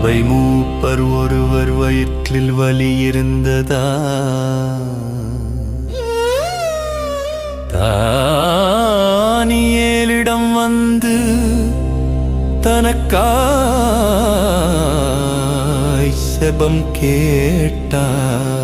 சபை மூப்பர் ஒருவர் வயிற்றில் வலி இருந்ததா தானியேலிடம் வந்து தனக்காய் செபம் கேட்டார்.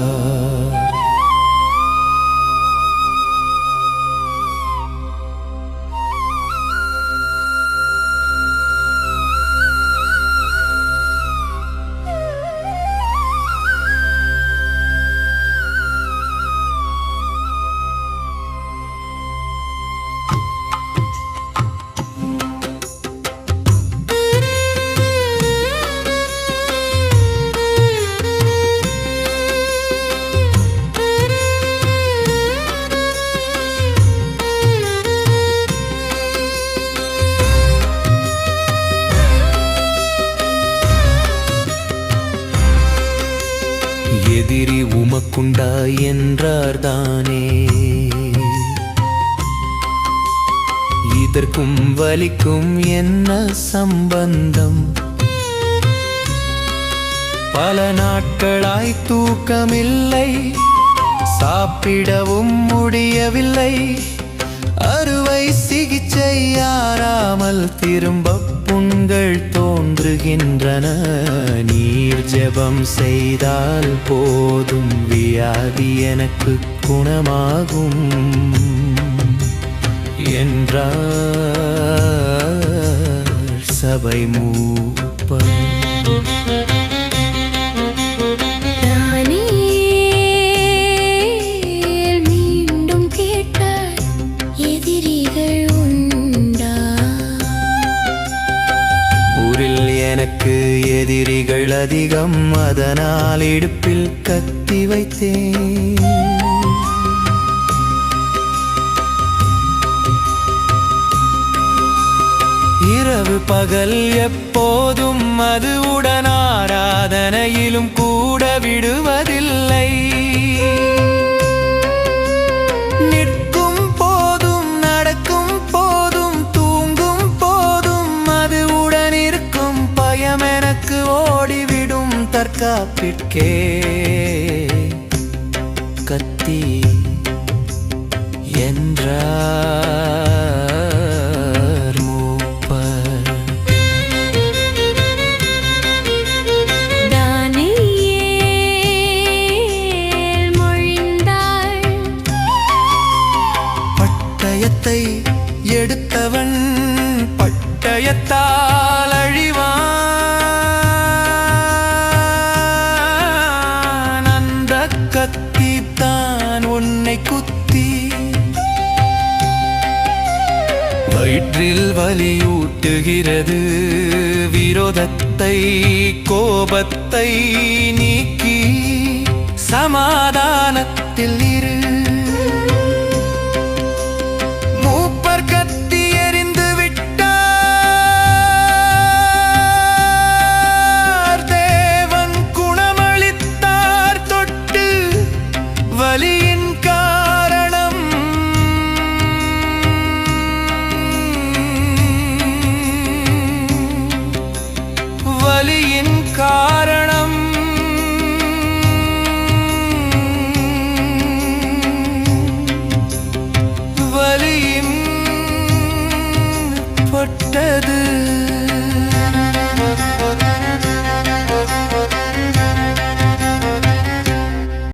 மாதிரி உமக்குண்டா என்றார் தானே இதற்கும் வலிக்கும் என்ன சம்பந்தம்? பல நாட்களாய் தூக்கமில்லை சாப்பிடவும் முடியவில்லை. அறுவை சிகிச்சை யாராமல் திரும்ப புண்கள் தோ தோன்றுகின்றன. நீர் ஜெபம் செய்தால் போதும். வியாதி எனக்கு குணமாகும். என்றார் சபை மூ எனக்கு எதிரிகள் அதிகம் அதனால் இடுப்பில் கத்தி வைத்தேன். இரவு பகல் எப்போதும் அது உடனாராதனையிலும் கூட விடுவதில்லை ஓடிவிடும் தற்காப்பிற்கே கத்தி என்றார் மூப்பர். தானியேல் மொழிந்தாள். பட்டயத்தை எடுத்தவன் பட்டயத்தால் அழிவான். வயிற்றில் வலியூட்டுகிறது. விரோதத்தை கோபத்தை நீக்கி சமாதானத்தில் இரு. dedi